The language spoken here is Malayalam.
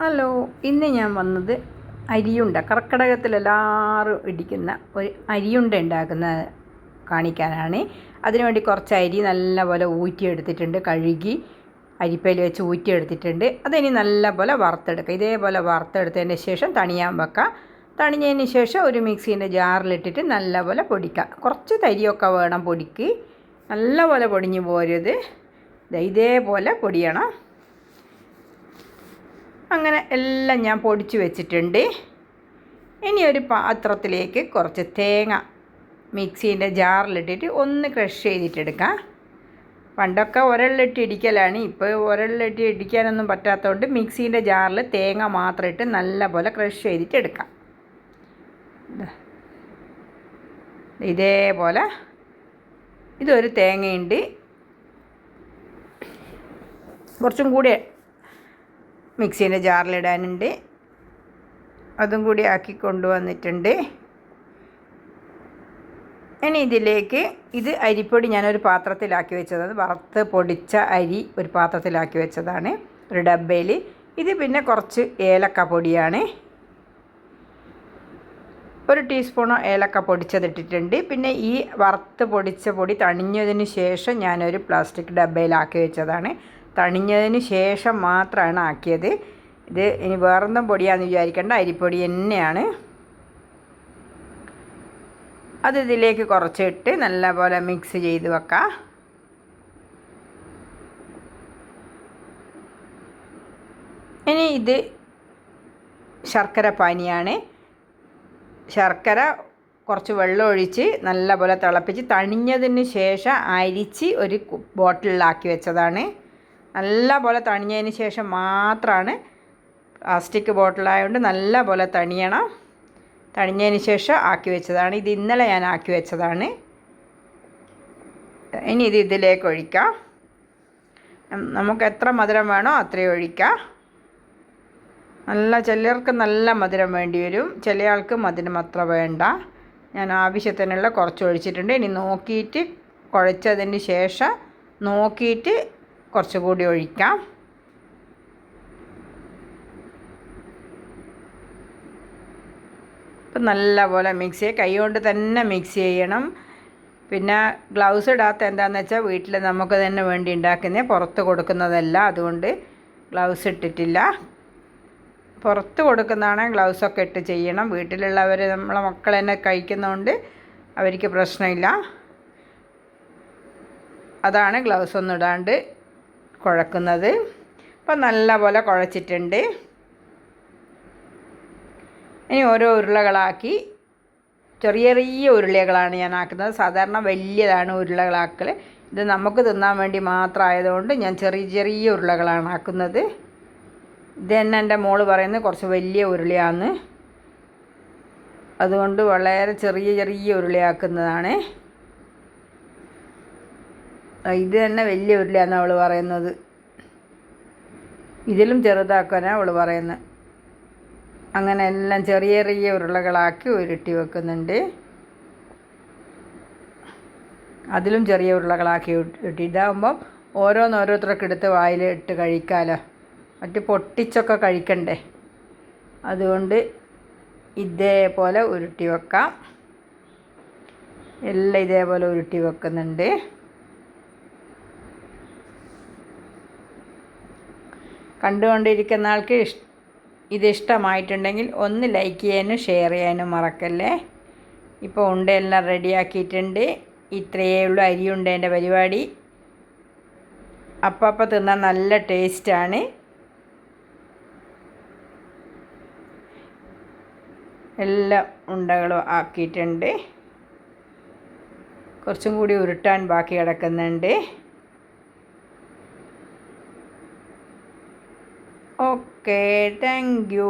ഹലോ ഇന്ന് ഞാൻ വന്നത് അരിയുണ്ട കർക്കിടകത്തിൽ എല്ലാവരും ഇടിക്കുന്ന ഒരു അരിയുണ്ട ഉണ്ടാക്കുന്ന കാണിക്കാനാണ്. അതിനുവേണ്ടി കുറച്ച് അരി നല്ലപോലെ ഊറ്റിയെടുത്തിട്ടുണ്ട് കഴുകി അരിപ്പയിൽ വെച്ച് ഊറ്റിയെടുത്തിട്ടുണ്ട്. അതിനി നല്ലപോലെ വറുത്തെടുക്കുക ഇതേപോലെ വറുത്തെടുത്തതിന് ശേഷം തണിയാൻ വെക്കുക തണിഞ്ഞതിന് ശേഷം ഒരു മിക്സീന്റെ ജാറിലിട്ടിട്ട് നല്ലപോലെ പൊടിക്കുക കുറച്ച് തരിയൊക്കെ വേണം പൊടിക്ക്. നല്ലപോലെ പൊടിഞ്ഞു പോരുത്. ഇതേപോലെ പൊടിയണം. അങ്ങനെ എല്ലാം ഞാൻ പൊടിച്ച് വെച്ചിട്ടുണ്ട്. ഇനി ഒരു പാത്രത്തിലേക്ക് കുറച്ച് തേങ്ങ മിക്സീന്റെ ജാറിലിട്ടിട്ട് ഒന്ന് ക്രഷ് ചെയ്തിട്ടെടുക്കാം. പണ്ടൊക്കെ ഉരളിലിട്ട് ഇടിക്കലാണ് ഇപ്പോൾ ഉരളിലിട്ട് ഇടിക്കാനൊന്നും പറ്റാത്തതുകൊണ്ട് മിക്സീന്റെ ജാറിൽ തേങ്ങ മാത്രം ഇട്ട് നല്ലപോലെ ക്രഷ് ചെയ്തിട്ട് എടുക്കാം ഇതേപോലെ ഇതൊരു തേങ്ങയുണ്ട്. കുറച്ചും കൂടി മിക്സീന്റെ ജാറിലിടാനുണ്ട്. അതും കൂടി ആക്കി കൊണ്ടുവന്നിട്ടുണ്ട്. ഇനി ഇതിലേക്ക് ഇത് അരിപ്പൊടി ഞാനൊരു പാത്രത്തിലാക്കി വെച്ചതാണ്. വറുത്ത് പൊടിച്ച അരി ഒരു പാത്രത്തിലാക്കി വെച്ചതാണ് ഒരു ഡബ്ബയിൽ. ഇത് പിന്നെ കുറച്ച് ഏലക്ക പൊടിയാണ്. ഒരു ടീസ്പൂണോ ഏലക്ക പൊടിച്ചതിട്ടിട്ടുണ്ട് പിന്നെ ഈ വറുത്ത് പൊടിച്ച പൊടി തണിഞ്ഞതിന് ശേഷം ഞാനൊരു പ്ലാസ്റ്റിക് ഡബ്ബയിലാക്കി വെച്ചതാണ്. തണിഞ്ഞതിന് ശേഷം മാത്രമാണ് ആക്കിയത്. ഇത് ഇനി വേറൊന്നും പൊടിയാന്ന് വിചാരിക്കേണ്ട. അരിപ്പൊടി തന്നെയാണ്. അത് ഇതിലേക്ക് കുറച്ചിട്ട് നല്ലപോലെ മിക്സ് ചെയ്ത് വെക്കാം. ഇനി ഇത് ശർക്കര പാനിയാണ്. ശർക്കര കുറച്ച് വെള്ളം ഒഴിച്ച് നല്ലപോലെ തിളപ്പിച്ച് തണിഞ്ഞതിന് ശേഷം അരിച്ച് ഒരു ബോട്ടിലാക്കി വെച്ചതാണ്. നല്ല പോലെ തണിഞ്ഞതിന് ശേഷം മാത്രമാണ് പ്ലാസ്റ്റിക് ബോട്ടിലായതുകൊണ്ട് നല്ല പോലെ തണിയണം. തണിഞ്ഞതിന് ശേഷം ആക്കി വെച്ചതാണ്. ഇത് ഇന്നലെ ഞാൻ ആക്കി വെച്ചതാണ്. ഇനി ഇത് ഇതിലേക്ക് ഒഴിക്കാം. നമുക്ക് എത്ര മധുരം വേണോ അത്രയും ഒഴിക്കാം. നല്ല ചിലർക്ക് നല്ല മധുരം വേണ്ടി വരും. ചില ആൾക്ക് മധുരം അത്ര വേണ്ട. ഞാൻ ആവശ്യത്തിനുള്ള കുറച്ച് ഒഴിച്ചിട്ടുണ്ട്. ഇനി നോക്കിയിട്ട് കുഴച്ചതിന് ശേഷം നോക്കിയിട്ട് കുറച്ചുകൂടി ഒഴിക്കാം. ഇപ്പം നല്ലപോലെ മിക്സ് ചെയ്യുക കൈ കൊണ്ട് തന്നെ മിക്സ് ചെയ്യണം. പിന്നെ ഗ്ലൗസ് ഇടാത്ത എന്താണെന്ന് വെച്ചാൽ വീട്ടിൽ നമുക്ക് തന്നെ വേണ്ടി ഉണ്ടാക്കുന്നേ പുറത്ത് കൊടുക്കുന്നതല്ല. അതുകൊണ്ട് ഗ്ലൗസ് ഇട്ടിട്ടില്ല. പുറത്ത് കൊടുക്കുന്നതാണ് ഗ്ലൗസൊക്കെ ഇട്ട് ചെയ്യണം. വീട്ടിലുള്ളവർ നമ്മളെ മക്കൾ തന്നെ കഴിക്കുന്നതുകൊണ്ട് അവർക്ക് പ്രശ്നമില്ല. അതാണ് ഗ്ലൗസ് ഒന്നും ഇടാണ്ട് കുഴക്കുന്നത്. അപ്പം നല്ലപോലെ കുഴച്ചിട്ടുണ്ട്. ഇനി ഓരോ ഉരുളകളാക്കി. ചെറിയ ചെറിയ ഉരുളകളാണ് ഞാൻ ആക്കുന്നത്. സാധാരണ വലിയതാണ് ഉരുളകളാക്കൽ ഇത് നമുക്ക് തിന്നാൻ വേണ്ടി മാത്രമായതുകൊണ്ട് ഞാൻ ചെറിയ ചെറിയ ഉരുളകളാണ് ആക്കുന്നത്. ഇത് തന്നെ എന്റെ മോൾ പറയുന്നത് കുറച്ച് വലിയ ഉരുളിയാണ് അതുകൊണ്ട് വളരെ ചെറിയ ചെറിയ ഉരുളയാക്കുന്നതാണ്. ഇത് തന്നെ വലിയ ഉരുളയാണ് അവൾ പറയുന്നത്. ഇതിലും ചെറുതാക്കാനാണ് അവൾ പറയുന്നത് അങ്ങനെ എല്ലാം ചെറിയ ചെറിയ ഉരുളകളാക്കി ഉരുട്ടി വെക്കുന്നുണ്ട്. അതിലും ചെറിയ ഉരുളകളാക്കി ഇട്ടി ഇതാകുമ്പം ഓരോന്നോരോരുത്തർക്ക് എടുത്ത് വായിൽ ഇട്ട് കഴിക്കാമല്ലോ മറ്റ് പൊട്ടിച്ചൊക്കെ കഴിക്കണ്ടേ. അതുകൊണ്ട് ഇതേപോലെ ഉരുട്ടി വെക്കാം. എല്ലാം ഇതേപോലെ ഉരുട്ടി വെക്കുന്നുണ്ട്. കണ്ടുകൊണ്ടിരിക്കുന്ന ആൾക്ക് ഇഷ് ഇത് ഇഷ്ടമായിട്ടുണ്ടെങ്കിൽ ഒന്ന് ലൈക്ക് ചെയ്യാനും ഷെയർ ചെയ്യാനും മറക്കല്ലേ? ഇപ്പോൾ ഉണ്ടെല്ലാം റെഡിയാക്കിയിട്ടുണ്ട് ഇത്രയേ ഉള്ളൂ അരിയുണ്ടേന്റെ പരിപാടി. അപ്പം തിന്നാൻ നല്ല ടേസ്റ്റാണ് എല്ലാ ഉണ്ടകളും ആക്കിയിട്ടുണ്ട്. കുറച്ചും കൂടി ഉരുട്ടാൻ ബാക്കി കിടക്കുന്നുണ്ട്. Okay thank you